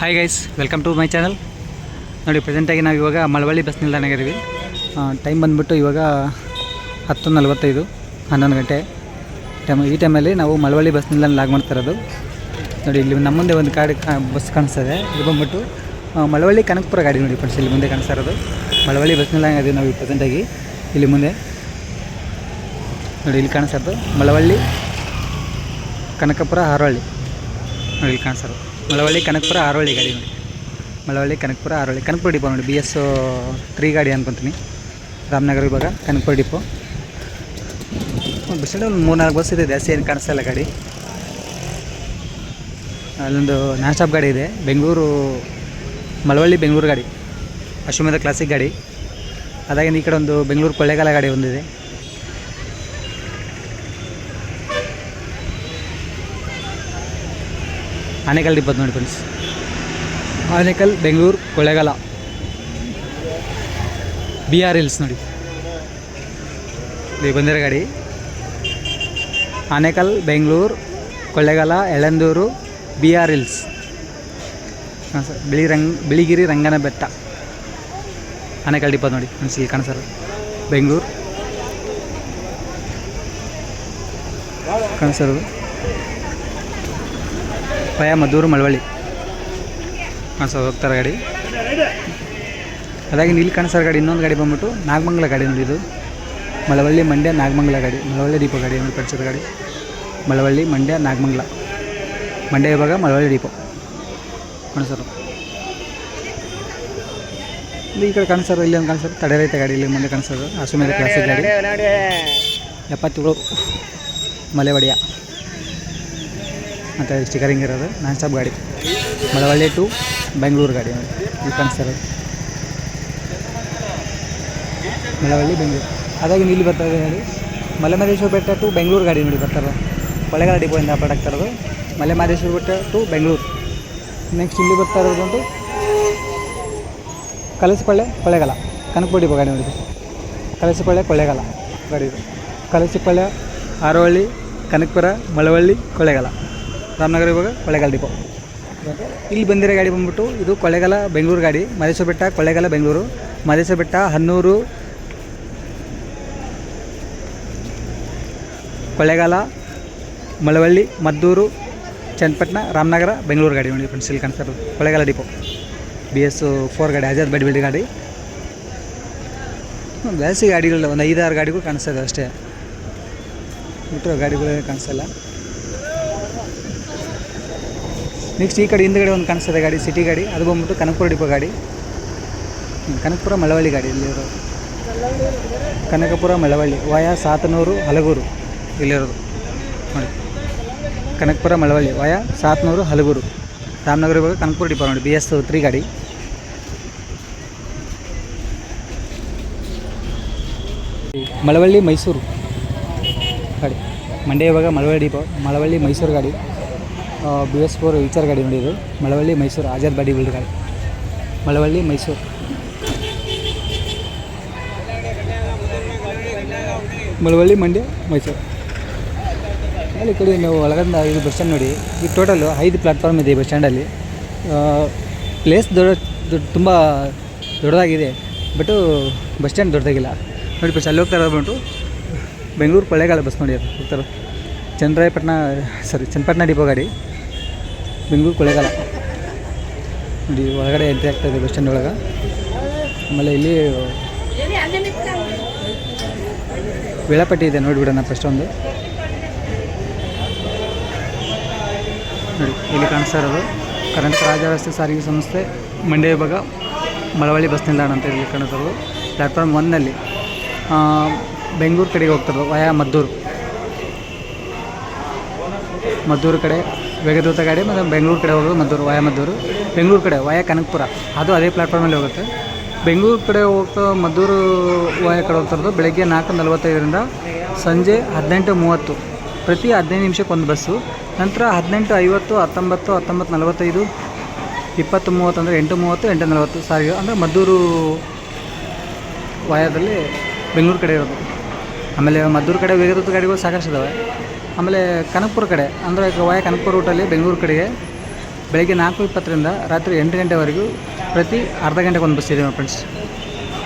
Hi guys welcome to my channel ನೋಡಿ ಪ್ರೆಸೆಂಟಾಗಿ ನಾವು ಇವಾಗ ಮಳವಳ್ಳಿ ಬಸ್ ನಿಲ್ದಾಣಗಿದ್ದೀವಿ ಟೈಮ್ ಬಂದುಬಿಟ್ಟು ಇವಾಗ ಹತ್ತು ನಲವತ್ತೈದು, ಹನ್ನೊಂದು ಗಂಟೆ. ಟೈಮ್ ಈ ಟೈಮಲ್ಲಿ ನಾವು ಮಳವಳ್ಳಿ ಬಸ್ ನಿಲ್ದಾಣ ಲಾಗ್ ಮಾಡ್ತಾ ಇರೋದು. ನೋಡಿ, ಇಲ್ಲಿ ನಮ್ಮ ಮುಂದೆ ಒಂದು ಗಾಡಿ ಬಸ್ ಕಾಣಿಸ್ತದೆ. ಇದು ಬಂದ್ಬಿಟ್ಟು ಮಳವಳ್ಳಿ ಕನಕಪುರ ಗಾಡಿ ನೋಡಿ ಫ್ರೆಂಡ್ಸ್ ಇಲ್ಲಿ ಮುಂದೆ ಕಾಣಿಸ್ತಾ ಇರೋದು. ಮಳವಳ್ಳಿ ಬಸ್ ನಿಲ್ದಾಣ ಇದೀವಿ ನಾವು ಪ್ರೆಸೆಂಟಾಗಿ ಇಲ್ಲಿ ಮುಂದೆ. ನೋಡಿ, ಇಲ್ಲಿ ಕಾಣಿಸ್ತಾ ಮಳವಳ್ಳಿ ಕನಕಪುರ ಹಾರೋಳ್ಳಿ ನೋಡಿ, ಇಲ್ಲಿ ಕಾಣಿಸ್ತಾರೆ ಮಳವಳ್ಳಿ, ಕನಕಪುರ ಆರೋಳಿ ಗಾಡಿ ನೋಡಿ. ಮಳವಳ್ಳಿ, ಕನಕಪುರ ಆರೋಳಿ ಕನಕಪುರ ಡಿಪೋ ನೋಡಿ ಬಿ ಎಸ್ ತ್ರೀ ಗಾಡಿ ಅನ್ಕೊತೀನಿ. ರಾಮನಗರ ವಿಭಾಗ, ಕನಕಪುರ ಡಿಪೋ. ಬಿಸಿಲು ಒಂದು ಮೂರ್ನಾಲ್ಕು ಬಸ್ ಇದೆ, ಜಾಸ್ತಿ ಏನು ಕಾಣಿಸ್ತಾಯಿಲ್ಲ ಗಾಡಿ. ಅಲ್ಲೊಂದು ನಾನ್ ಸ್ಟಾಪ್ ಗಾಡಿ ಇದೆ, ಬೆಂಗಳೂರು, ಮಳವಳ್ಳಿ, ಬೆಂಗಳೂರು ಗಾಡಿ. ಅಶ್ವಮೇಧ ಕ್ಲಾಸಿಕ್ ಗಾಡಿ. ಅದಾಗಿಂದ ಈ ಕಡೆ ಒಂದು ಬೆಂಗಳೂರು ಕೊಳ್ಳೇಗಾಲ ಗಾಡಿ ಒಂದಿದೆ. ಆನೇಕಲ್ ಡಿಪ್ಪತ್ತು ನೋಡಿ friends Anekal, Bengaluru Kollegal B R hills ನೋಡಿ. ಇಲ್ಲಿ ಬಂದಿರೋ ಗಾಡಿ. Anekal, Bengaluru Kollegal Yelandur B R hills ಹಾಂ ಸರ್ ಬಿಳಿ ರಂಗ್, ಬಿಳಿಗಿರಿ ರಂಗನ ಬೆಟ್ಟ. ಆನೇಕಲ್ ಡಿಪ್ಪತ್ತು ನೋಡಿ ಫ್ರೆಂಡ್ಸ್ ಇಲ್ಲಿ ಕಾಣಿಸೋದು ಬೆಂಗಳೂರು. ಕಾಣಿಸೋದು ಪಯ ಮದ್ದೂರು ಮಳವಳ್ಳಿ. ಹಾಂ, ಸರ್, ಹೋಗ್ತಾರೆ ಗಾಡಿ. ಅದಾಗಿ ಇಲ್ಲಿ ಕಾಣಿಸೋ ಗಾಡಿ, ಇನ್ನೊಂದು ಗಾಡಿ ಬಂದ್ಬಿಟ್ಟು ನಾಗಮಂಗಲ ಗಾಡಿ ಇದು. ಮಳವಳ್ಳಿ ಮಂಡ್ಯ ನಾಗಮಂಗಲ ಗಾಡಿ, ಮಳವಳ್ಳಿ ದೀಪ ಗಾಡಿ ಅಂದ್ರೆ ಕಳಿಸಿದ ಗಾಡಿ. ಮಳವಳ್ಳಿ ಮಂಡ್ಯ ನಾಗಮಂಗಲ. ಮಂಡ್ಯ ಇವಾಗ ಮಳವಳ್ಳಿ ದೀಪ. ಕಾಣಿಸೋರು ಇಲ್ಲಿ ಈ ಕಡೆ ಕಾಣಿಸೋರು ಇಲ್ಲಿ ಒಂದು ಕಾಣಿಸೋರು ತಡೆ ರೈತ ಗಾಡಿ, ಇಲ್ಲಿ ಮುಂದೆ ಕಾಣಿಸೋರು ಹಸು ಮೇಲೆ ಕ್ಲಾಸಿಕ್ ಗಾಡಿ. ಎಪ್ಪತ್ತೇಳು ಮಲೆ ಒಡೆಯ ಮತ್ತು ಸ್ಟಿಕರಿಂಗ್ ಇರೋದು, ನಾನ್ ಸ್ಟಾಪ್ ಗಾಡಿ. ಮಳವಳ್ಳಿ ಟು ಬೆಂಗಳೂರು ಗಾಡಿ ಇಲ್ಲಿ ಕಾಣಿಸ್ತಾರೆ ಮಳವಳ್ಳಿ, ಬೆಂಗಳೂರು. ಅದಾಗಿ ಇಲ್ಲಿ ಬರ್ತಾ ಇದೆ ಗಾಡಿ. ಮಲೆಮಹದೇಶ್ವರ ಬೆಟ್ಟ ಟು ಬೆಂಗಳೂರು ಗಾಡಿ ನೋಡಿ ಬರ್ತಾರೆ ಕೊಳ್ಳೇಗಾಲ ಡಿಪೋಯಿಂದ ಅಪಾರ್ಟ್ ಆಗ್ತಾ ಇರೋದು. ಮಲೆಮಹದೇಶ್ವರ ಬೆಟ್ಟ ಟು ಬೆಂಗಳೂರು. ನೆಕ್ಸ್ಟ್ ಇಲ್ಲಿ ಬರ್ತಾ ಇರೋದು ಕಲಸಿಪಳ್ಳೆ ಕೊಳ್ಳೇಗಾಲ. ಕನಕಪುರ ಡಿಪೋ ಗಾಡಿ ನೋಡಿ ಕಲಸಿಪಳ್ಳೆ ಕೊಳ್ಳೇಗಾಲ ಗಾಡಿ ಇದು. ಆರೋಹಳ್ಳಿ ಕನಕಪುರ, ಮಳವಳ್ಳಿ, ಕೊಳ್ಳೇಗಾಲ. ರಾಮನಗರ ಇವಾಗ ಕೊಳ್ಳೇಗಾಲ ಡಿಪೋ. ಇಲ್ಲಿ ಬಂದಿರೋ ಗಾಡಿ ಬಂದ್ಬಿಟ್ಟು ಇದು ಕೊಳ್ಳೇಗಾಲ ಬೆಂಗಳೂರು ಗಾಡಿ. ಮಹದೇಶ್ವರ ಬೆಟ್ಟ ಕೊಳ್ಳೇಗಾಲ ಬೆಂಗಳೂರು. ಮಹದೇಶ್ವರ ಬೆಟ್ಟ ಹನ್ನೂರು. ಕೊಳ್ಳೇಗಾಲ ಮಳವಳ್ಳಿ, ಮದ್ದೂರು, ಚನ್ನಪಟ್ಟಣ, ರಾಮನಗರ, ಬೆಂಗಳೂರು ಗಾಡಿ ನೋಡಿ ಫ್ರೆಂಡ್ಸ್ ಇಲ್ಲಿ ಕಾಣಿಸ್ತಾ ಇರೋದು. Kollegal depot. B S four ಗಾಡಿ ಆಜಾದ್ ಬಡಿ ಬಿಡಿ ಗಾಡಿ. ಜಾಸ್ತಿ ಗಾಡಿಗಳು ಒಂದು ಐದಾರು ಗಾಡಿಗಳು ಕಾಣಿಸ್ತಾ ಇದೆ ಅಷ್ಟೇ. ಬಿಟ್ಟರೆ ಗಾಡಿಗಳೇ ಕಾಣಿಸ್ತಾ ನೆಕ್ಸ್ಟ್ ಈ ಕಡೆ ಹಿಂದ್ಗಡೆ ಒಂದು ಕಾಣಿಸ್ತದೆ ಗಾಡಿ ಸಿಟಿ ಗಾಡಿ. ಅದು ಬಂದ್ಬಿಟ್ಟು ಕನಕಪುರ ಡಿಪೋ ಗಾಡಿ. ಕನಕಪುರ ಮಳವಳ್ಳಿ ಗಾಡಿ ಇಲ್ಲಿರೋದು. ಕನಕಪುರ ಮಳವಳ್ಳಿ, ವಾಯ ಸಾತನೂರು ಹಲಗೂರು ಇಲ್ಲಿರೋದು. ನೋಡಿ. ಕನಕಪುರ ಮಳವಳ್ಳಿ, ವಾಯ ಸಾತನೂರು ಹಲಗೂರು. ರಾಮನಗರ ಇವಾಗ ಕನಕಪುರ ಡಿಪೋ ನೋಡಿ ಬಿ ಎಸ್ ತ್ರೀ ಗಾಡಿ. ಮಳವಳ್ಳಿ ಮೈಸೂರು ಗಾಡಿ. ಮಂಡ್ಯ ಇವಾಗ ಮಳವಳ್ಳಿ ಡಿಪೋ ಮಳವಳ್ಳಿ ಮೈಸೂರು ಗಾಡಿ. ಬಿ ಎಸ್ ಫೋರ್ ಈಚರ್ ಗಾಡಿ ನೋಡಿದ್ರು. ಮಳವಳ್ಳಿ, ಮೈಸೂರು, ಆಜಾದ್ ಬಾಡಿ ಬಿಲ್ಡ್ ಗಾಡಿ. ಮಳವಳ್ಳಿ, ಮೈಸೂರು. ಮಳವಳ್ಳಿ, ಮಂಡ್ಯ, ಮೈಸೂರು. ಅಲ್ಲಿ ಕಡೆ ನೀವು ಒಳಗಂದ ಐದು ಬಸ್ ಸ್ಟ್ಯಾಂಡ್ ನೋಡಿ. ಈ ಟೋಟಲು ಐದು ಪ್ಲಾಟ್ಫಾರ್ಮ್ ಇದೆ ಈ ಬಸ್ ಸ್ಟ್ಯಾಂಡಲ್ಲಿ ಪ್ಲೇಸ್ ದೊಡ್ಡ ದೊಡ್ಡ, ತುಂಬ ದೊಡ್ಡದಾಗಿದೆ. ಬಟ್ಟು ಬಸ್ ಸ್ಟ್ಯಾಂಡ್ ದೊಡ್ಡದಾಗಿಲ್ಲ. ನೋಡಿ ಬಸ್ ಅಲ್ಲಿ ಹೋಗ್ತಾ ಇರೋದು ಬೆಂಗಳೂರು ಕೊಳ್ಳೇಗಾಲ ಬಸ್ ನೋಡಿ ಅದು ಹೋಗ್ತಾರೆ ಚಂದ್ರಾಯಪಟ್ಟಣ ಸಾರಿ ಚನ್ನಪಟ್ಟಣ ಡಿಪೋ ಗಾಡಿ. ಬೆಂಗಳೂರು ಕೊಳ್ಳೇಗಾಲ ನೋಡಿ ಒಳಗಡೆ ಎಂಟ್ರಿ ಆಗ್ತಾಯಿದೆ ಬಸ್ ಸ್ಟ್ಯಾಂಡ್ ಒಳಗೆ. ಆಮೇಲೆ ಇಲ್ಲಿ ವೇಳಾಪಟ್ಟಿ ಇದೆ ನೋಡಿಬಿಡೋಣ ಫಸ್ಟ್ ಒಂದು. ನೋಡಿ, ಇಲ್ಲಿ ಕಾಣಿಸ್ತಾ ಇರೋದು. ಕರ್ನಾಟಕ ರಾಜ್ಯ ರಸ್ತೆ ಸಾರಿಗೆ ಸಂಸ್ಥೆ ಮಂಡ್ಯ ವಿಭಾಗ ಮಳವಳ್ಳಿ ಬಸ್ ನಿಲ್ದಾಣ ಅಂತ ಇಲ್ಲಿ ಕಾಣಿಸ್ತಿರೋದು ಪ್ಲ್ಯಾಟ್ಫಾರ್ಮ್ ಒನ್ನಲ್ಲಿ ಬೆಂಗಳೂರು ಕಡೆಗೆ ಹೋಗ್ತಿರೋದು ವಯಾ ಮದ್ದೂರು. ಮದ್ದೂರು ಕಡೆ ವೇಗದೂತ ಗಾಡಿ ಮತ್ತು ಬೆಂಗಳೂರು ಕಡೆ ಹೋಗೋದು ಮದ್ದೂರು, ವಯಾ ಮದ್ದೂರು. ಬೆಂಗಳೂರು ಕಡೆ, ವಯಾ ಕನಕಪುರ. ಅದು ಅದೇ ಪ್ಲಾಟ್ಫಾರ್ಮಲ್ಲಿ ಹೋಗುತ್ತೆ. ಬೆಂಗಳೂರು ಕಡೆ ಹೋಗ್ತಾ ಮದ್ದೂರು, ವಯಾ ಕಡೆ ಹೋಗ್ತಿರೋದು ಬೆಳಗ್ಗೆ ನಾಲ್ಕು ನಲ್ವತ್ತೈದರಿಂದ ಸಂಜೆ ಹದಿನೆಂಟು ಮೂವತ್ತು. ಪ್ರತಿ ಹದಿನೈದು ನಿಮಿಷಕ್ಕೆ ಒಂದು ಬಸ್ಸು. ನಂತರ ಹದಿನೆಂಟು ಐವತ್ತು, ಹತ್ತೊಂಬತ್ತು ಹತ್ತೊಂಬತ್ತು ನಲವತ್ತೈದು, ಇಪ್ಪತ್ತು ಮೂವತ್ತು ಅಂದರೆ ಎಂಟು ಮೂವತ್ತು, ಎಂಟು ನಲವತ್ತು. ಸಾರಿಗೆ ಅಂದರೆ ಮದ್ದೂರು, ವಾಯದಲ್ಲಿ ಬೆಂಗಳೂರು ಕಡೆ ಇರೋದು. ಆಮೇಲೆ ಮದ್ದೂರು ಕಡೆ ವೇಗದೂತ ಗಾಡಿಗಳು ಸಾಕಷ್ಟು ಇದ್ದಾವೆ ಆಮೇಲೆ ಕನಕಪುರ ಕಡೆ, ಅಂದರೆ ವಾಯ ಕನಕಪುರ ರೂಟಲ್ಲಿ ಬೆಂಗಳೂರು ಕಡೆಗೆ ಬೆಳಗ್ಗೆ ನಾಲ್ಕು ಇಪ್ಪತ್ತರಿಂದ ರಾತ್ರಿ ಎಂಟು ಗಂಟೆವರೆಗೂ ಪ್ರತಿ ಅರ್ಧ ಗಂಟೆಗೆ ಒಂದು ಬಸ್ ಇದೆ ಫ್ರೆಂಡ್ಸ್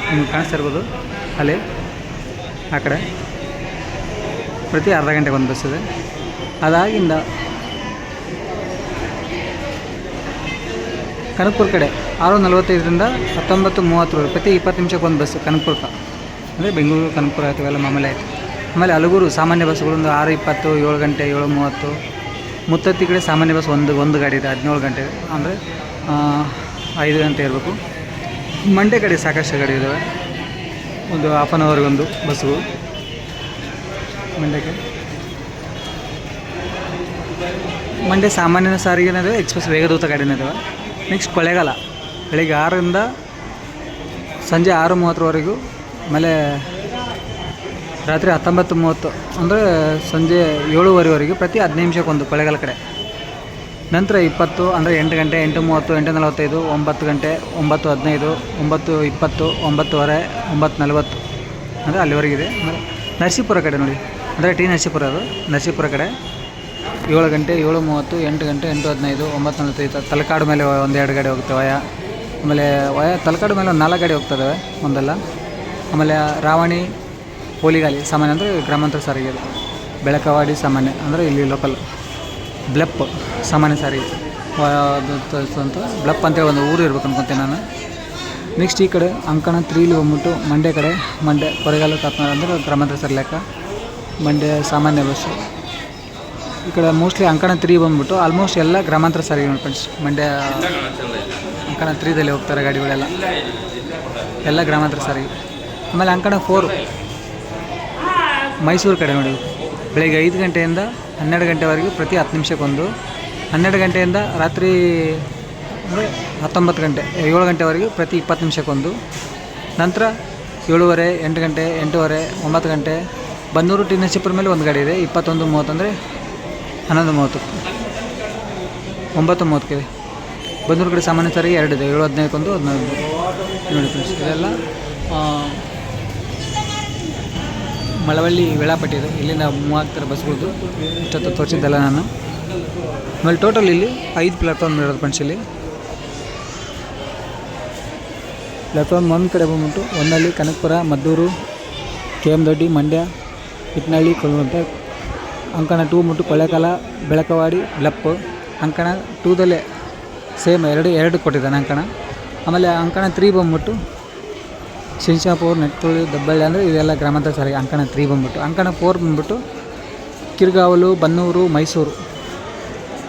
ನಿಮ್ಗೆ ಕಾಣಿಸ್ತಾ ಇರ್ಬೋದು ಅಲ್ಲಿ, ಆ ಕಡೆ. ಪ್ರತಿ ಅರ್ಧ ಗಂಟೆಗೆ ಒಂದು ಬಸ್ ಇದೆ. ಅದಾಗಿಂದ ಕನಕಪುರ ಕಡೆ ಆರು ನಲವತ್ತೈದರಿಂದ ಹತ್ತೊಂಬತ್ತು ಮೂವತ್ತರವರೆಗೆ ಪ್ರತಿ ಇಪ್ಪತ್ತು ನಿಮಿಷಕ್ಕೆ ಒಂದು ಬಸ್ ಕನಕಪುರ ಅಂದರೆ ಬೆಂಗಳೂರು, ಕನಕಪುರ ಆಯ್ತು ಎಲ್ಲ ಮಾಮೂಲಿ ಆಯಿತು. ಆಮೇಲೆ ಹಲಗೂರು ಸಾಮಾನ್ಯ ಬಸ್ಗಳು ಒಂದು ಆರು ಇಪ್ಪತ್ತು, ಏಳು ಗಂಟೆ, ಏಳು ಮೂವತ್ತು. ಮುತ್ತತ್ತಿ ಕಡೆ ಸಾಮಾನ್ಯ ಬಸ್ ಒಂದು ಒಂದು ಗಾಡಿ ಇದೆ, ಹದಿನೇಳು ಗಂಟೆ. ಅಂದರೆ ಐದು ಗಂಟೆ ಇರಬೇಕು. ಮಂಡ್ಯ ಕಡೆ ಸಾಕಷ್ಟು ಗಾಡಿ ಇದ್ದಾವೆ ಒಂದು ಹಾಫ್ ಆನ್ ಅವರ್ಗೊಂದು ಬಸ್ಸುಗಳು. ಮಂಡ್ಯಕ್ಕೆ. ಮಂಡ್ಯ ಸಾಮಾನ್ಯ ಸಾರಿಗೆನೇ ಇದಾವೆ ಎಕ್ಸ್ಪ್ರೆಸ್ ವೇಗದೂತ ಗಾಡಿನೇ ಇದಾವೆ. ನೆಕ್ಸ್ಟ್ ಕೊಳೆಗಾಲ. ಬೆಳಿಗ್ಗೆ ಆರರಿಂದ ಸಂಜೆ ಆರು ಮೂವತ್ತರವರೆಗೂ. ಆಮೇಲೆ ರಾತ್ರಿ ಹತ್ತೊಂಬತ್ತು ಮೂವತ್ತು, ಅಂದರೆ ಸಂಜೆ ಏಳುವರೆವರೆಗೆ ಪ್ರತಿ ಹದಿನೈದು ನಿಮಿಷಕ್ಕೊಂದು ಕೊಳ್ಳೇಗಾಲ ಕಡೆ. ನಂತರ ಇಪ್ಪತ್ತು, ಅಂದರೆ ಎಂಟು ಗಂಟೆ, ಎಂಟು ಮೂವತ್ತು, ಎಂಟು ನಲವತ್ತೈದು, ಒಂಬತ್ತು ಗಂಟೆ, ಒಂಬತ್ತು ಹದಿನೈದು, ಒಂಬತ್ತು ಇಪ್ಪತ್ತು, ಒಂಬತ್ತುವರೆ, ಒಂಬತ್ತು ನಲವತ್ತು, ಅಂದರೆ ಅಲ್ಲಿವರೆಗಿದೆ ನರಸೀಪುರ ಕಡೆ ನೋಡಿ, ಅಂದರೆ ಟಿ ನರಸೀಪುರ ಅದು, ನರಸೀಪುರ ಕಡೆ ಏಳು ಗಂಟೆ, ಏಳು ಮೂವತ್ತು, ಎಂಟು ಗಂಟೆ, ಎಂಟು ಹದಿನೈದು, ಒಂಬತ್ತು ನಲವತ್ತೈದು ತಲಕಾಡು ಮೇಲೆ ಒಂದು ಎರಡು ಗಾಡಿ ಹೋಗ್ತವೆ ವಯ. ಆಮೇಲೆ ವಯ, ತಲಕಾಡು ಮೇಲೆ ಒಂದು ನಾಲ್ಕು ಗಾಡಿ ಹೋಗ್ತದೆ ಒಂದಲ್ಲ. ಆಮೇಲೆ ರಾವಣಿ ಪೋಲಿಗಾಲಿ ಸಾಮಾನ್ಯ ಅಂದರೆ ಗ್ರಾಮಾಂತರ ಸಾರಿಗೆ. ಬೆಳಕವಾಡಿ ಸಾಮಾನ್ಯ ಅಂದರೆ ಇಲ್ಲಿ ಲೋಕಲ್ ಬ್ಲೆಪ್ ಸಾಮಾನ್ಯ ಸಾರಿಗೆ. ಅಂತ ಬ್ಲಪ್ ಅಂತೇಳಿ ಒಂದು ಊರು ಇರ್ಬೇಕು ಅನ್ಕೊತೀನಿ ನಾನು. ನೆಕ್ಸ್ಟ್ ಈ ಕಡೆ ಅಂಕಣ ತ್ರೀಲಿ ಬಂದ್ಬಿಟ್ಟು ಮಂಡ್ಯ ಕಡೆ, ಮಂಡ್ಯ ಕೊರೆಗಾಲ ಕಾತ್ನಾಳ ಅಂದರೆ ಗ್ರಾಮಾಂತರ ಸರಿ ಲೆಕ್ಕ. ಮಂಡ್ಯ ಸಾಮಾನ್ಯ ಬಸ್ಸು ಈ ಕಡೆ ಮೋಸ್ಟ್ಲಿ ಅಂಕಣ ತ್ರೀ ಬಂದ್ಬಿಟ್ಟು ಆಲ್ಮೋಸ್ಟ್ ಎಲ್ಲ ಗ್ರಾಮಾಂತರ ಸಾರಿಗೆ ಫ್ರೆಂಡ್ಸ್ ಮಂಡ್ಯ ಅಂಕಣ ತ್ರೀದಲ್ಲಿ ಹೋಗ್ತಾರೆ ಗಾಡಿಗಳೆಲ್ಲ. ಎಲ್ಲ ಗ್ರಾಮಾಂತರ ಸಾರಿಗೆ. ಆಮೇಲೆ ಅಂಕಣ ಫೋರ್ ಮೈಸೂರು ಕಡೆ ನೋಡಿ. ಬೆಳಗ್ಗೆ ಐದು ಗಂಟೆಯಿಂದ ಹನ್ನೆರಡು ಗಂಟೆವರೆಗೂ ಪ್ರತಿ ಹತ್ತು ನಿಮಿಷಕ್ಕೊಂದು. ಹನ್ನೆರಡು ಗಂಟೆಯಿಂದ ರಾತ್ರಿ, ಅಂದರೆ ಹತ್ತೊಂಬತ್ತು ಗಂಟೆ, ಏಳು ಗಂಟೆವರೆಗೆ ಪ್ರತಿ ಇಪ್ಪತ್ತು ನಿಮಿಷಕ್ಕೊಂದು. ನಂತರ ಏಳುವರೆ, ಎಂಟು ಗಂಟೆ, ಎಂಟೂವರೆ, ಒಂಬತ್ತು ಗಂಟೆ, ಬನ್ನೂರು ಟಿ ನರಸೀಪುರ ಮೇಲೆ ಒಂದು ಗಾಡಿ ಇದೆ, ಇಪ್ಪತ್ತೊಂದು ಮೂವತ್ತಂದರೆ ಹನ್ನೊಂದು, ಮೂವತ್ತು. ಒಂಬತ್ತು ಮೂವತ್ತಕ್ಕೆ ಬನ್ನೂರು ಕಡೆ ಸಾಮಾನ್ಯ ಸಾರಿಗೆ ಎರಡಿದೆ ಏಳು ಹದಿನೈದಕ್ಕೊಂದು ಹದಿನೈದು. ನೋಡಿ ಫ್ರೆಂಡ್ಸ್ ಇದೆಲ್ಲ ಮಳವಳ್ಳಿ ವೇಳಾಪಟ್ಟಿ ಇದೆ. ಇಲ್ಲಿಂದ ಮೂವತ್ತರ ಬಸ್ಗಳದ್ದು ಇಷ್ಟೊತ್ತು ತೋರಿಸಿದ್ದಲ್ಲ ನಾನು. ಆಮೇಲೆ ಟೋಟಲ್ ಇಲ್ಲಿ ಐದು ಪ್ಲಾಟ್ಫಾರ್ಮ್ ಇರೋದು ಫ್ರೆಂಡ್ಸ್ ಇಲ್ಲಿ. ಪ್ಲಾಟ್ಫಾರ್ಮ್ ಒಂದು ಕಡೆ ಬಂದ್ಬಿಟ್ಟು ಒಂದಲ್ಲಿ ಕನಕಪುರ, ಮದ್ದೂರು ಕೆ ಎಂ ದೊಡ್ಡಿ ಮಂಡ್ಯ ಇಟ್ನಳ್ಳಿ ಕೊಲ್ವಂತ ಅಂಕಣ ಟೂ ಬಂದ್ಬಿಟ್ಟು ಕೊಳ್ಳೇಕಾಲ ಬೆಳಕವಾಡಿ, ಲಪ್ಪು. ಅಂಕಣ ಟೂದಲ್ಲೇ ಸೇಮ್ ಎರಡು ಎರಡು ಕೊಟ್ಟಿದ್ದಾನೆ ಅಂಕಣ. ಆಮೇಲೆ ಅಂಕಣ ತ್ರೀ ಬಂದ್ಬಿಟ್ಟು ಶಿಂಶಾಪುರ್ ನೆಟ್ಟುಳಿ ದಬ್ಬಳ್ಳಿ ಅಂದರೆ ಇದೆಲ್ಲ ಗ್ರಾಮಾಂತರ ಸಾರಿಗೆ ಅಂಕಣ ತ್ರೀ ಬಂದ್ಬಿಟ್ಟು. ಅಂಕಣ ಫೋರ್ ಬಂದ್ಬಿಟ್ಟು ಕಿರ್ಗಾವಲು, ಬನ್ನೂರು, ಮೈಸೂರು.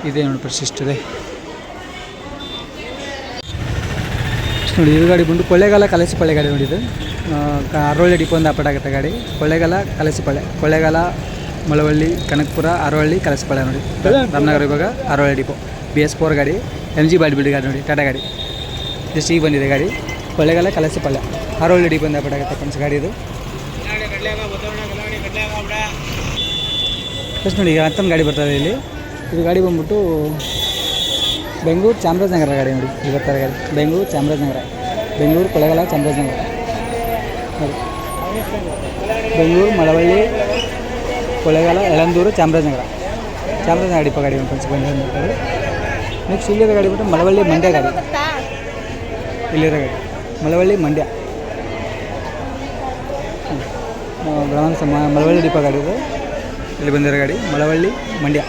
ಇದೆ ನೋಡಿ ಇದೆ. ನೋಡಿ, ಇದು ಗಾಡಿ ಬಂದು ಕೊಳ್ಳೇಗಾಲ ಕಲಸಿಪಳ್ಳೆ ಗಾಡಿ ನೋಡಿದ್ದು ಅರವಳ್ಳಿ ಡಿಪೋ ಒಂದು ಅಪಾಟ್ ಆಗುತ್ತೆ ಗಾಡಿ. ಕೊಳ್ಳೇಗಾಲ ಕಲಸಿಪಳ್ಳೆ. ಕೊಳ್ಳೇಗಾಲ, ಮಳವಳ್ಳಿ, ಕನಕಪುರ, ಅರವಳ್ಳಿ, ಕಲಸಿಪಳ್ಳೆ ನೋಡಿ. ರಾಮನಗರ ವಿಭಾಗ, Aravalli depot. B S four ಗಾಡಿ, ಎಂ ಜಿ ಬಾಡಿ ಬಿಡಿ ಗಾಡಿ ನೋಡಿ, ಟಾಟಾ ಗಾಡಿ. ಜಸ್ಟ್ ಈಗ ಬಂದಿದೆ ಗಾಡಿ. ಕೊಳ್ಳೇಗಾಲ ಕಲಸಿಪಳ್ಳೆ. ಅರವಳ್ಳಿ ಡಿಪೋ ಬಂದ ಫ್ರೆಂಡ್ಸ್ ಗಾಡಿ ಇದು. ಫಸ್ಟ್ ನೋಡಿ, ಈಗ ಹತ್ತೊಂದು ಗಾಡಿ ಬರ್ತದೆ ಇಲ್ಲಿ. ಇದು ಗಾಡಿ ಬಂದ್ಬಿಟ್ಟು ಬೆಂಗಳೂರು ಚಾಮರಾಜನಗರ ಗಾಡಿ ನೋಡಿ, ಇಲ್ಲಿ ಬರ್ತಾರೆ ಗಾಡಿ. ಬೆಂಗಳೂರು ಚಾಮರಾಜನಗರ. ಬೆಂಗಳೂರು ಕೊಳ್ಳೇಗಾಲ ಚಾಮರಾಜನಗರ. ಬೆಂಗಳೂರು, ಮಳವಳ್ಳಿ ಕೊಳ್ಳೇಗಾಲ ಯಳಂದೂರು, ಚಾಮರಾಜನಗರ. ಚಾಮರಾಜನಗರ ಡಿಪೋ ಗಾಡಿ ಫ್ರೆಂಡ್ಸ್ ಬಂದಿರೋ ಗಾಡಿ ನೆಕ್ಸ್ಟ್ ಇಲ್ಲಿರೋ ಗಾಡಿ ಬಿಟ್ಟು ಮಳವಳ್ಳಿ ಮಂಡ್ಯ ಗಾಡಿ. ಇಲ್ಲಿರೋ ಗಾಡಿ. ಮಳವಳ್ಳಿ ಮಂಡ್ಯ. ಸಮ ಮಳವಳ್ಳಿ ಡಿಪೋ ಗಾಡಿ ಇದು. ಇಲ್ಲಿ ಬಂದಿರೋ ಗಾಡಿ ಮಳವಳ್ಳಿ ಮಂಡ್ಯ.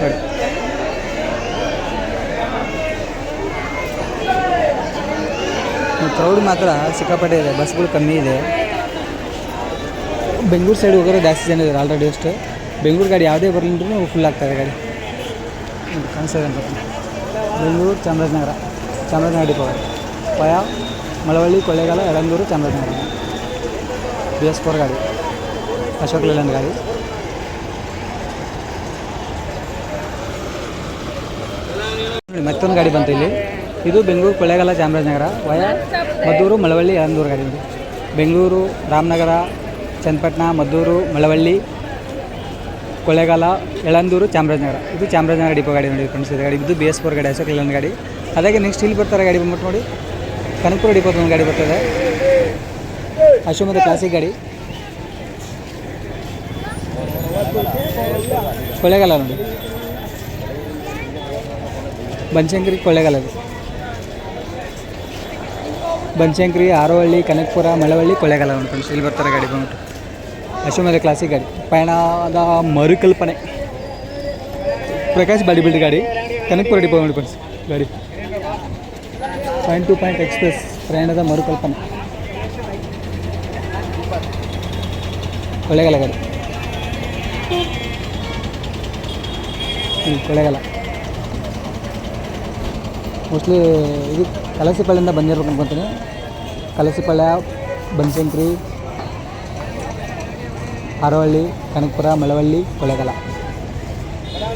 ಗಾಡಿ ಕ್ರೌಡ್ ಮಾತ್ರ ಸಿಕ್ಕಾಪಟ್ಟೆ ಇದೆ ಬಸ್ಗಳು ಕಮ್ಮಿ ಇದೆ. ಬೆಂಗಳೂರು ಸೈಡ್ ಹೋಗೋರು ಜಾಸ್ತಿ ಜನ ಇದ್ದಾರೆ ಆಲ್ರೆಡಿ ಅಷ್ಟು. ಬೆಂಗಳೂರು ಗಾಡಿ ಯಾವುದೇ ಬರಲಿಂದ್ರೂ ಫುಲ್ ಆಗ್ತದೆ ಗಾಡಿ. ನೋಡಿ, ಕಾಣಿಸ್ತಾ ಇದೆ ಅಂತ ಬೆಂಗಳೂರು ಚಾಮರಾಜನಗರ ಚಾಮರಾಜನಗರ ಡಿಪೋ ಗಾಡಿ. ಪಯ Malavalli Kollegal Yelandur Chamarajanagar. B S four ಗಾಡಿ, ಅಶೋಕ್ ಲೇಲ್ಯಾಂಡ್ ಗಾಡಿ. ಮತ್ತೊಂದು ಗಾಡಿ ಬಂತು ಇಲ್ಲಿ. ಇದು ಬೆಂಗಳೂರು ಕೊಳ್ಳೇಗಾಲ ಚಾಮರಾಜನಗರ, ವಯ ಮದ್ದೂರು ಮಳವಳ್ಳಿ ಯಳಂದೂರು ಗಾಡಿ ಇದು. ಬೆಂಗಳೂರು, ರಾಮನಗರ, ಚನ್ನಪಟ್ಟಣ, ಮದ್ದೂರು, ಮಳವಳ್ಳಿ, ಕೊಳ್ಳೇಗಾಲ, ಯಳಂದೂರು, ಚಾಮರಾಜನಗರ. ಇದು ಚಾಮರಾಜನಗರ ಡಿಪೋ ಗಾಡಿ ನೋಡಿ ಫ್ರೆಂಡ್ಸ್ ಇದು ಗಾಡಿ. ಇದು ಬಿ ಎಸ್ ಫೋರ್ ಗಾಡಿ, ಅಶೋಕ್ ಲೇಲ್ಯಾಂಡ್ ಗಾಡಿ. ಅದಾಗೆ ನೆಕ್ಸ್ಟ್ ಇಲ್ಲಿ ಬರ್ತಾರೆ ಗಾಡಿ ಬಂದ್ಬಿಟ್ಟು ನೋಡಿ. ಕನಕಪುರ ಡಿಪೋದ ಒಂದು ಗಾಡಿ ಬರ್ತದೆ. ಮತ್ತು ಕ್ಲಾಸಿಕ್ ಗಾಡಿ. ಕೊಳ್ಳೇಗಾಲ ನೋಡಿ. ಬನಶಂಕರಿ ಕೊಳ್ಳೇಗಾಲ ಅದು. ಆರೋಹಳ್ಳಿ ಕನಕಪುರ, ಮಳವಳ್ಳಿ ಕೊಳ್ಳೇಗಾಲ ನೋಡಿ ಫ್ರೆಂಡ್ಸ್. ಇಲ್ಲಿ ಬರ್ತಾರೆ ಗಾಡಿ ಬಂದ್ಬಿಟ್ಟು. ಅಶೋಮದ ಕ್ಲಾಸಿಕ್ ಗಾಡಿ. ಪಯಣದ ಮರುಕಲ್ಪನೆ. ಪ್ರಕಾಶ್ ಬಾಡಿ ಬಿಲ್ಡ್ ಗಾಡಿ. ಕನಕಪುರ ಡಿಪೋ ನೋಡಿ ಫ್ರೆಂಡ್ಸ್. ಗಾಡಿ. ಪಾಯಿಂಟ್ ಟು ಪಾಯಿಂಟ್ ಎಕ್ಸ್ಪ್ರೆಸ್ ಪ್ರಯಾಣದ ಮರುಕಲ್ಪನೆ. ಕೊಳ್ಳೇಗಾಲ ಗಾಡಿ ಹ್ಞೂ ಕೊಳ್ಳೇಗಾಲ. ಮೋಸ್ಟ್ಲಿ ಇದು ಕಲಸಿಪಳ್ಳಿಯಿಂದ ಬಂದಿರ್ಬೇಕು ಅನ್ಕೊತೀನಿ ಕಲಸಿಪಳ್ಳ, ಬನಶಂಕರಿ ಹಾರೋಹಳ್ಳಿ ಕನಕಪುರ, ಮಳವಳ್ಳಿ, ಕೊಳ್ಳೇಗಾಲ.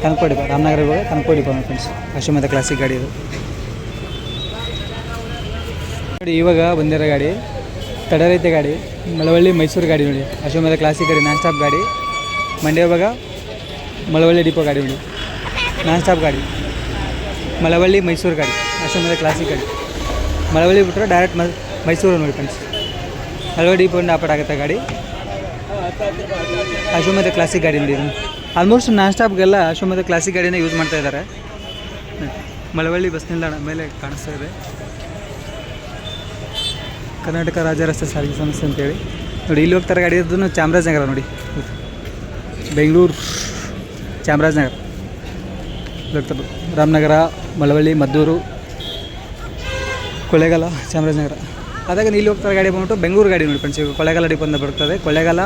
ಕನಕೋಡಿ ರಾಮನಗರ ಕನಕೋಡಿ ಫ್ರೆಂಡ್ಸ್ ಅಶ್ವಮೇಧ ಕ್ಲಾಸಿಕ್ ಗಾಡಿ ಇದು. ನೋಡಿ, ಇವಾಗ ಬಂದಿರೋ ಗಾಡಿ ತಡರೈತೆ ಗಾಡಿ. ಮಳವಳ್ಳಿ ಮೈಸೂರು ಗಾಡಿ ನೋಡಿ. ಅಶೋಮದ ಕ್ಲಾಸಿಕ್ ಗಾಡಿ ನಾನ್ ಸ್ಟಾಪ್ ಗಾಡಿ. ಮಂಡ್ಯ ಭಾಗ ಮಳವಳ್ಳಿ ಡಿಪೋ ಗಾಡಿ ನೋಡಿ. ನಾನ್ ಸ್ಟಾಪ್ ಗಾಡಿ. ಮಳವಳ್ಳಿ ಮೈಸೂರು ಗಾಡಿ ಅಶೋಮದ ಕ್ಲಾಸಿಕ್ ಗಾಡಿ. ಮಳವಳ್ಳಿ ಬಿಟ್ಟರೆ ಡೈರೆಕ್ಟ್ ಮೈಸೂರು ನೋಡಿ ಫ್ರೆಂಡ್ಸ್ ಮಳವಳ್ಳಿ ಡಿಪೋಯಿಂದ ಆಪಟ್ ಆಗುತ್ತೆ ಗಾಡಿ. ಅಶೋಮದ ಕ್ಲಾಸಿಕ್ ಗಾಡಿ ನೋಡಿ. ಆಲ್ಮೋಸ್ಟ್ ನಾನ್ ಸ್ಟಾಪ್ಗೆಲ್ಲ ಅಶೋಮದ ಕ್ಲಾಸಿಕ್ ಗಾಡಿನೇ ಯೂಸ್ ಮಾಡ್ತಾ ಇದ್ದಾರೆ. ಮಳವಳ್ಳಿ ಬಸ್ ನಿಲ್ದಾಣ ಮೇಲೆ ಕಾಣಿಸ್ತಾ ಇದೆ. ಕರ್ನಾಟಕ ರಾಜ್ಯ ರಸ್ತೆ ಸಾರಿಗೆ ಸಂಸ್ಥೆ ಅಂತೇಳಿ. ನೋಡಿ, ಇಲ್ಲಿ ಹೋಗ್ತಾರೆ ಗಾಡಿ ಅದನ್ನು ಚಾಮರಾಜನಗರ ನೋಡಿ. ಬೆಂಗಳೂರು, ಚಾಮರಾಜನಗರ. ಹೋಗ್ತಾರೆ. ರಾಮನಗರ, ಮಳವಳ್ಳಿ, ಮದ್ದೂರು, ಕೊಳ್ಳೇಗಾಲ, ಚಾಮರಾಜನಗರ. ಅದಾಗ ಇಲ್ಲಿ ಹೋಗ್ತಾರೆ ಗಾಡಿ ಬಂದ್ಬಿಟ್ಟು ಬೆಂಗಳೂರು ಗಾಡಿ ನೋಡಿ ಫ್ರೆಂಡ್ಸ್ ಈಗ ಕೊಳ್ಳೇಗಾಲ ಡಿಪೋಂದ ಬರ್ತದೆ. ಕೊಳ್ಳೇಗಾಲ,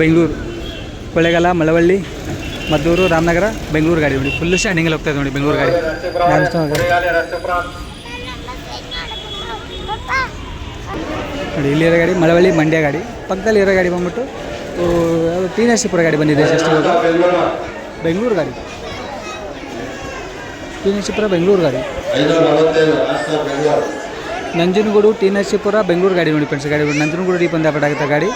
ಬೆಂಗಳೂರು. ಕೊಳ್ಳೇಗಾಲ, ಮಳವಳ್ಳಿ, ಮದ್ದೂರು, ರಾಮನಗರ, ಬೆಂಗಳೂರು ಗಾಡಿ ನೋಡಿ. ಫುಲ್ ಸ್ಟ್ಯಾಂಡಿಂಗಲ್ಲಿ ಹೋಗ್ತಾ ಇದೆ ನೋಡಿ ಬೆಂಗಳೂರು ಗಾಡಿ. ನೋಡಿ ಇಲ್ಲಿರೋ ಗಾಡಿ ಮಳವಳ್ಳಿ, ಮಂಡ್ಯ ಗಾಡಿ. ಪಕ್ಕದಲ್ಲಿ ಇರೋ ಗಾಡಿ ಬಂದ್ಬಿಟ್ಟು ಟಿ ನರಸೀಪುರ ಗಾಡಿ ಬಂದಿದೆ ಜಸ್ಟ್ ಬೆಂಗಳೂರು ಗಾಡಿ. ಟಿ ನರಸೀಪುರ ಬೆಂಗಳೂರು ಗಾಡಿ. ನಂಜನಗೂಡು ಟಿ ನರಸೀಪುರ ಬೆಂಗಳೂರು ಗಾಡಿ ನೋಡಿ ಫ್ರೆಂಡ್ಸ್ ಗಾಡಿ ನಂಜನಗೂಡು ಬಂದ ಆಗುತ್ತೆ ಗಾಡಿ.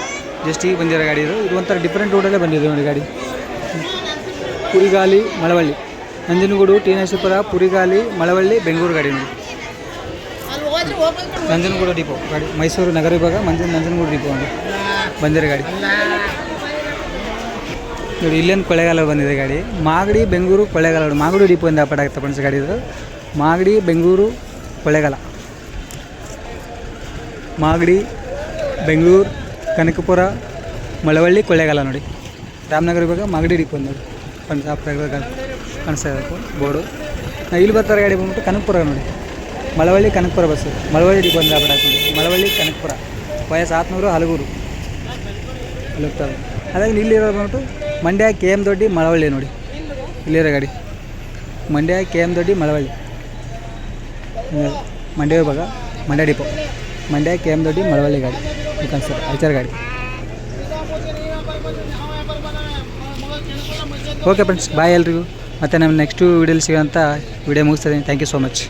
ಜಸ್ಟ್ ಈಗ ಬಂದಿರೋ ಗಾಡಿ ಇದು. ಇದು ಒಂಥರ ಡಿಫ್ರೆಂಟ್ ರೋಡಲ್ಲೇ ಬಂದಿದೆ ನೋಡಿ ಗಾಡಿ. ಪುರಿಗಾಲಿ ಮಳವಳ್ಳಿ. ನಂಜನಗೂಡು ಟಿ ನರಸೀಪುರ ಪುರಿಗಾಲಿ ಮಳವಳ್ಳಿ, ಬೆಂಗಳೂರು ಗಾಡಿ ನೋಡಿ. ನಂಜನಗೂಡು ಡಿಪೋ. ಗಾಡಿ, ಮೈಸೂರು ನಗರ ವಿಭಾಗ ಮಂಜ ನಂಜನಗೂಡು ಡಿಪೋ ಅಂತ ಬಂದಿರೋ ಗಾಡಿ. ನೋಡಿ, ಇಲ್ಲೇನು ಕೊಳ್ಳೇಗಾಲ ಬಂದಿದೆ ಗಾಡಿ. ಮಾಗಡಿ, ಬೆಂಗಳೂರು ಕೊಳ್ಳೇಗಾಲ ಮಾಗಡಿ ಡಿಪೋಯಿಂದ ಆಗುತ್ತೆ ಫ್ರೆಂಡ್ಸ್ ಗಾಡಿ ಇದು. ಮಾಗಡಿ, ಬೆಂಗಳೂರು ಕೊಳ್ಳೇಗಾಲ ಮಾಗಡಿ, ಬೆಂಗಳೂರು, ಕನಕಪುರ, ಮಳವಳ್ಳಿ ಕೊಳ್ಳೇಗಾಲ ನೋಡಿ. ರಾಮನಗರ ವಿಭಾಗ ಮಾಗಡಿ ಡಿಪೋ ನೋಡಿ. ಪ್ರಕಾರ ಕಾಣಿಸ್ತಾ ಇರಬೇಕು ಬೋರ್ಡು. ಇಲ್ಲಿ ಬರ್ತಾರೆ ಗಾಡಿ ಬಂದ್ಬಿಟ್ಟು ಕನಕಪುರ ನೋಡಿ. ಮಳವಳ್ಳಿ ಕನಕಪುರ ಬಸ್ಸು ಮಳವಳ್ಳಿ ಅಂತ ಅಪಾಟ್ ಮಳವಳ್ಳಿ ಕನಕಪುರ. ವಯಸ್ಸು ಆತ್ನೂರು ಹಲಗೂರು. ಅಲ್ಲಿ ಹಾಗಾಗಿ ಅದಾಗ ಇಲ್ಲಿರೋ ಬಂದ್ಬಿಟ್ಟು ಮಂಡ್ಯ, ಕೆ ಎಂ ದೊಡ್ಡಿ, ಮಳವಳ್ಳಿ ನೋಡಿ. ಇಲ್ಲಿರೋ ಗಾಡಿ. Mandya, K M Doddi, Malavalli. Mandya ವಿಭಾಗ, Mandya depot. Mandya, K M Doddi, Malavalli ಗಾಡಿ. ಸರ್ ಐಚಾರ್ ಗಾಡಿ. ಓಕೆ ಫ್ರೆಂಡ್ಸ್, ಬಾಯ್ ಎಲ್ರಿಗೂ. ಮತ್ತು ನಮ್ಮ ನೆಕ್ಸ್ಟು ವೀಡಿಯೋಲಿ ಸಿಗೋಂಥ ವೀಡಿಯೋ ಮುಗಿಸ್ತಾ ಇದ್ದೀನಿ. Thank you so much